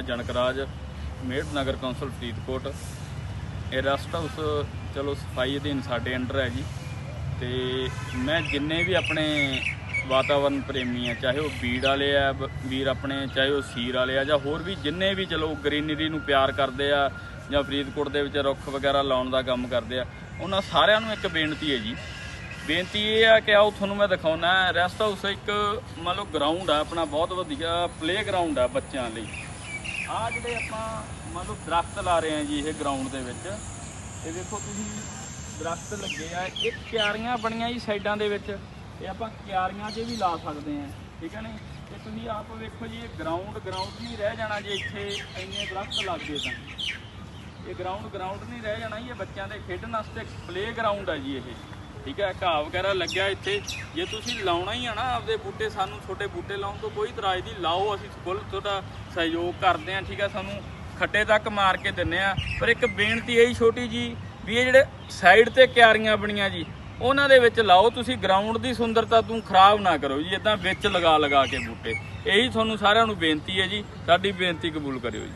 ਮੈਂ ਜਨਕਰਾਜ ਮੇੜ ਨਗਰ ਕੌਂਸਲ ਫਰੀਦਕੋਟ। ਇਹ ਰੈਸਟ ਹਾਊਸ, ਚਲੋ ਸਫ਼ਾਈ ਅਧੀਨ ਸਾਡੇ ਅੰਡਰ ਹੈ ਜੀ। ਤੇ ਮੈਂ ਜਿੰਨੇ ਵੀ ਆਪਣੇ ਵਾਤਾਵਰਨ ਪ੍ਰੇਮੀ ਆ, ਚਾਹੇ ਉਹ ਬੀੜ ਵਾਲੇ ਆ, ਬ- ਵੀਰ ਆਪਣੇ, ਚਾਹੇ ਉਹ ਸੀਰ ਵਾਲੇ ਆ, ਜਾਂ ਹੋਰ ਵੀ ਜਿੰਨੇ ਵੀ ਚਲੋ ਗ੍ਰੀਨਰੀ ਨੂੰ ਪਿਆਰ ਕਰਦੇ ਆ, ਜਾਂ ਫਰੀਦਕੋਟ ਦੇ ਵਿੱਚ ਰੁੱਖ ਵਗੈਰਾ ਲਾਉਣ ਦਾ ਕੰਮ ਕਰਦੇ ਆ, ਉਹਨਾਂ ਸਾਰਿਆਂ ਨੂੰ ਇੱਕ ਬੇਨਤੀ ਹੈ ਜੀ। ਬੇਨਤੀ ਇਹ ਆ ਕਿ ਆਓ ਤੁਹਾਨੂੰ ਮੈਂ ਦਿਖਾਉਣਾ ਰੈਸਟ ਹਾਊਸ ਇੱਕ ਮੰਨ ਲਓ ਗਰਾਊਂਡ ਆ, ਆਪਣਾ ਬਹੁਤ ਵਧੀਆ ਪਲੇ ਗਰਾਊਂਡ ਆ ਬੱਚਿਆਂ ਲਈ। ਆ ਜਿਹੜੇ ਆਪਾਂ ਮੰਨ ਲਓ ਦਰਖਤ ਲਾ ਰਹੇ ਆ ਜੀ ਇਹ ਗਰਾਊਂਡ ਦੇ ਵਿੱਚ ਇਹ ਦੇਖੋ ਤੁਸੀਂ ਦਰਖਤ ਲੱਗੇ ਆ ਇਹ ਕਿਆਰੀਆਂ ਬਣੀਆਂ ਜੀ ਸਾਈਡਾਂ ਦੇ ਵਿੱਚ ਇਹ ਆਪਾਂ ਕਿਆਰੀਆਂ 'ਚ ਵੀ ਲਾ ਸਕਦੇ ਆ ਠੀਕ ਹੈ ਨੇ? ਤੇ ਤੁਸੀਂ ਆਪ ਵੇਖੋ ਜੀ ਇਹ ਗਰਾਊਂਡ ਗਰਾਊਂਡ ਨਹੀਂ ਰਹਿ ਜਾਣਾ ਜੇ ਇੱਥੇ ਇੰਨੇ ਦਰਖਤ ਲੱਗ ਗਏ ਤਾਂ। ਇਹ ਗਰਾਊਂਡ ਗਰਾਊਂਡ ਨਹੀਂ ਰਹਿ ਜਾਣਾ ਜੀ, ਇਹ ਬੱਚਿਆਂ ਦੇ ਖੇਡਣ ਵਾਸਤੇ ਪਲੇ ਗਰਾਊਂਡ ਆ ਜੀ ਇਹ। ਠੀਕ ਹੈ, ਘਾਹ ਵਗੈਰਾ ਲੱਗਿਆ ਇੱਥੇ। ਜੇ ਤੁਸੀਂ ਲਾਉਣਾ ਹੀ ਆ ਨਾ ਆਪਦੇ ਬੂਟੇ, ਸਾਨੂੰ ਛੋਟੇ ਬੂਟੇ ਲਾਉਣ ਤੋਂ ਕੋਈ ਇਤਰਾਜ਼ ਨਹੀਂ। ਲਾਓ, ਅਸੀਂ ਫੁੱਲ ਤੁਹਾਡਾ ਸਹਿਯੋਗ ਕਰਦੇ ਆ ਠੀਕ ਹੈ, ਸਾਨੂੰ ਖੱਡੇ ਤੱਕ ਮਾਰ ਕੇ ਦਿੰਨੇ ਆ ਪਰ ਇੱਕ ਬੇਨਤੀ ਇਹੀ ਛੋਟੀ ਜੀ, ਵੀ ਇਹ ਜਿਹੜੇ ਸਾਈਡ ਤੇ ਕਿਆਰੀਆਂ ਬਣੀਆਂ ਜੀ, ਉਹਨਾਂ ਦੇ ਵਿੱਚ ਲਾਓ। ਤੁਸੀਂ ਗਰਾਊਂਡ ਦੀ ਸੁੰਦਰਤਾ ਤੂੰ ਖਰਾਬ ਨਾ ਕਰੋ ਜੀ ਇਦਾਂ ਵਿੱਚ ਲਗਾ ਲਗਾ ਕੇ ਬੂਟੇ। ਇਹੀ ਤੁਹਾਨੂੰ ਸਾਰਿਆਂ ਨੂੰ ਬੇਨਤੀ ਹੈ ਜੀ, ਸਾਡੀ ਬੇਨਤੀ ਕਬੂਲ ਕਰਿਓ ਜੀ।